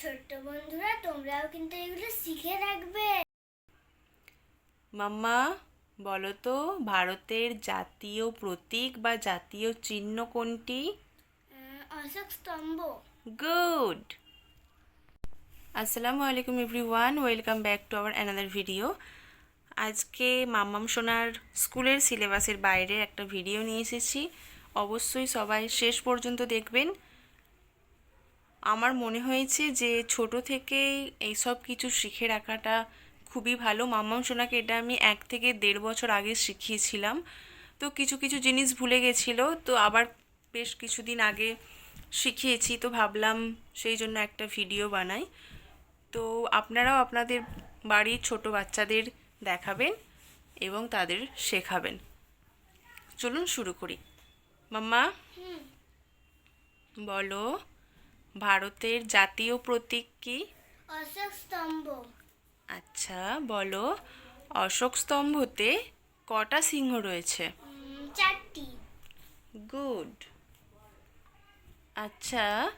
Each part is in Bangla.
ছোট্ট বন্ধুরা তোমরাও কিন্তু এগুলো শিখে রাখবে। মাম্মা বলো তো ভারতের জাতীয় প্রতীক বা জাতীয় চিহ্ন কোনটি? অশোক স্তম্ভ। গুড। আসসালামু আলাইকুম everyone welcome back to our another video. আজকে মাম্মাম সোনার স্কুলের সিলেবাসের বাইরে একটা ভিডিও নিয়ে এসেছি। অবশ্যই সবাই শেষ পর্যন্ত দেখবেন। আমার মনে হয়েছে যে ছোট থেকেই এইসব কিছু শিখে রাখাটা খুবই ভালো। মাম্মাম সোনাকে এটা আমি এক থেকে দেড় বছর আগে শিখিয়েছিলাম। তো কিছু কিছু জিনিস ভুলে গেছিল, তো আবার বেশ কিছুদিন আগে শিখিয়েছি, তো ভাবলাম সেই জন্য একটা ভিডিও বানাই। তো আপনারাও আপনাদের বাড়ির ছোট বাচ্চাদের দেখাবেন এবং তাদের শেখাবেন। চলুন শুরু করি। মাম্মা, বলো। ভারতের জাতীয় প্রতীক কি? অশোক স্তম্ভ। আচ্ছা বলো। অশোক স্তম্ভতে কটা সিংহ রয়েছে? চারটি। গুড। আচ্ছা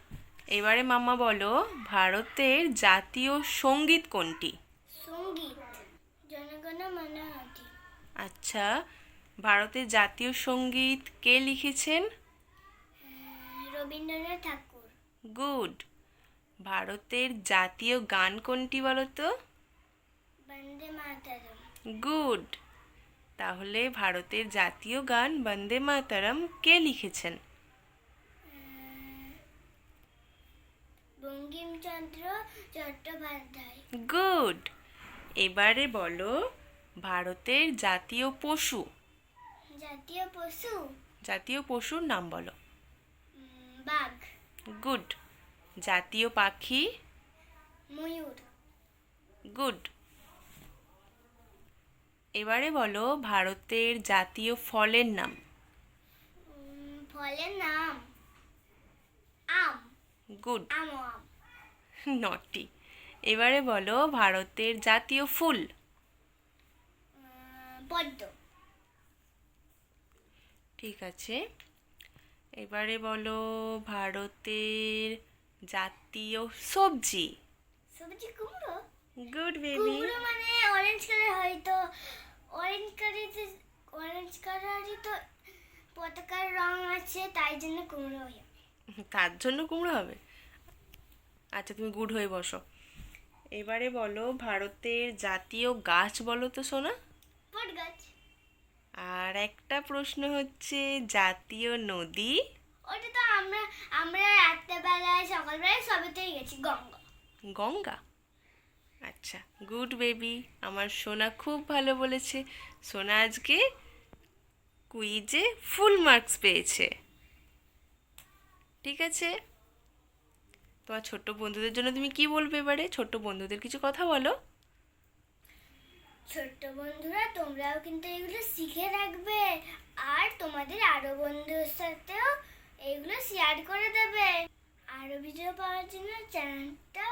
এবারে মাম্মা বলো ভারতের জাতীয় সংগীত কোনটি? সংগীত জনগণ আচ্ছা ভারতের জাতীয় সংগীত কে লিখেছেন? রবীন্দ্রনাথ ঠাকুর। গুড। ভারতের জাতীয় গান কোনটি বলো তো গুড। তাহলে ভারতের জাতীয় গান বন্দে মাতারম কে লিখেছেন? বঙ্কিমচন্দ্র চট্টোপাধ্যায়। গুড। এবারে বলো ভারতের জাতীয় পশু। জাতীয় পশু? জাতীয় পশুর নাম বলো। বাঘ। গুড। জাতীয় পাখি? ময়ূর। গুড। এবারে বলো ভারতের জাতীয় ফলের নাম। ফলের নাম আম। গুড। আম নটি। এবারে বলো ভারতের জাতীয় ফুল। পদ্ম ঠিক আছে। এবারে বলো ভারতের জাতীয় সবজি। সবজি কুমড়ো? গুড বেবি কুমড়ো মানে অরেঞ্জ কালার হয় তো। অরেঞ্জ কালারে অরেঞ্জ কালারই তো পতাকার রং আছে তাই জন্য কুমড়ো হয়ে। তার জন্য কুমড়ো হবে? আচ্ছা তুমি গুড হয়ে বসো। এবারে বলো ভারতের জাতীয় গাছ বলো তো সোনা। বট গাছ আর একটা প্রশ্ন হচ্ছে জাতীয় নদী? ওটা তো আমরা আমরা রাত্রেবেলায় সকালবেলায় সবেতেই গেছি গঙ্গা। গঙ্গা? আচ্ছা গুড বেবি আমার সোনা খুব ভালো বলেছে। সোনা আজকে কুইজে ফুল মার্কস পেয়েছে। ঠিক আছে? তোমার ছোট্ট বন্ধুদের জন্য তুমি কি বলবে এবারে? ছোট্ট বন্ধুদের কিছু কথা বলো। ছোট্ট বন্ধুরা, তোমরাও কিন্তু এগুলো শিখে রাখবে। আর তোমাদের আরও বন্ধুর সাথেও এগুলো শেয়ার করে দেবে। আরও ভিডিও পাওয়ার জন্য চ্যানেলটা